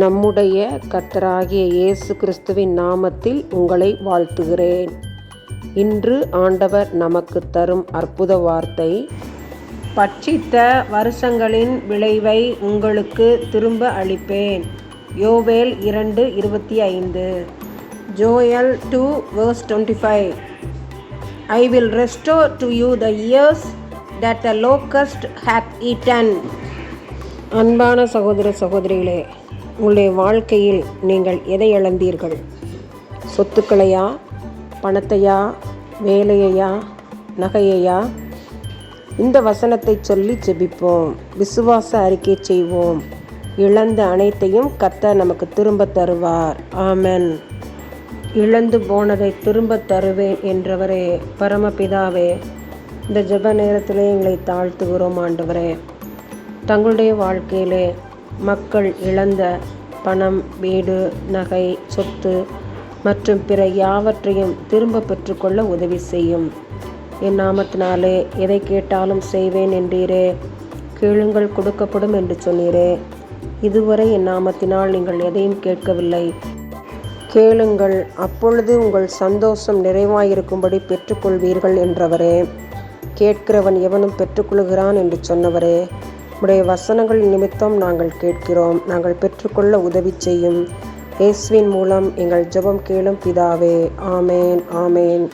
நம்முடைய கர்த்தராகிய இயேசு கிறிஸ்துவின் நாமத்தில் உங்களை வாழ்த்துகிறேன். இன்று ஆண்டவர் நமக்கு தரும் அற்புத வார்த்தை பட்சித்த வருஷங்களின் விளைவை உங்களுக்கு திரும்ப அளிப்பேன். யோவேல் இரண்டு இருபத்தி ஐந்து. Joel two verse twenty five. I will restore to you the years that the locust hath eaten அன்பான சகோதர சகோதரிகளே உங்களுடைய வாழ்க்கையில் நீங்கள் எதை இழந்தீர்கள்? சொத்துக்களையா பணத்தையா வேலையையா நகையையா? இந்த வசனத்தை சொல்லி ஜெபிப்போம். விசுவாச அறிக்கை செய்வோம். இழந்த அனைத்தையும் கத்த நமக்கு திரும்ப தருவார். ஆமன். இழந்து போனதை திரும்ப தருவேன் என்றவரே பரமபிதாவே இந்த ஜெப நேரத்திலே எங்களை தாழ்த்துகிறோம் ஆண்டவரே. தங்களுடைய வாழ்க்கையிலே மக்கள் இழந்த பணம் வீடு நகை சொத்து மற்றும் பிற யாவற்றையும் திரும்ப பெற்றுக்கொள்ள உதவி செய்யும். என் நாமத்தினாலே எதை கேட்டாலும் செய்வேன் என்றீரே. கேளுங்கள் கொடுக்கப்படும் என்று சொன்னீரே. இதுவரை என் நாமத்தினால் நீங்கள் எதையும் கேட்கவில்லை. கேளுங்கள் அப்பொழுது உங்கள் சந்தோஷம் நிறைவாயிருக்கும்படி பெற்றுக்கொள்வீர்கள் என்றவரே. கேட்கிறவன் எவனும் பெற்றுக்கொள்கிறான் என்று சொன்னவரே. உடைய வசனங்கள் நிமித்தம் நாங்கள் கேட்கிறோம். நாங்கள் பெற்றுக்கொள்ள உதவி செய்யும். இயேசுவின் மூலம் எங்கள் ஜெபம் கேளும் பிதாவே. ஆமேன் ஆமேன்.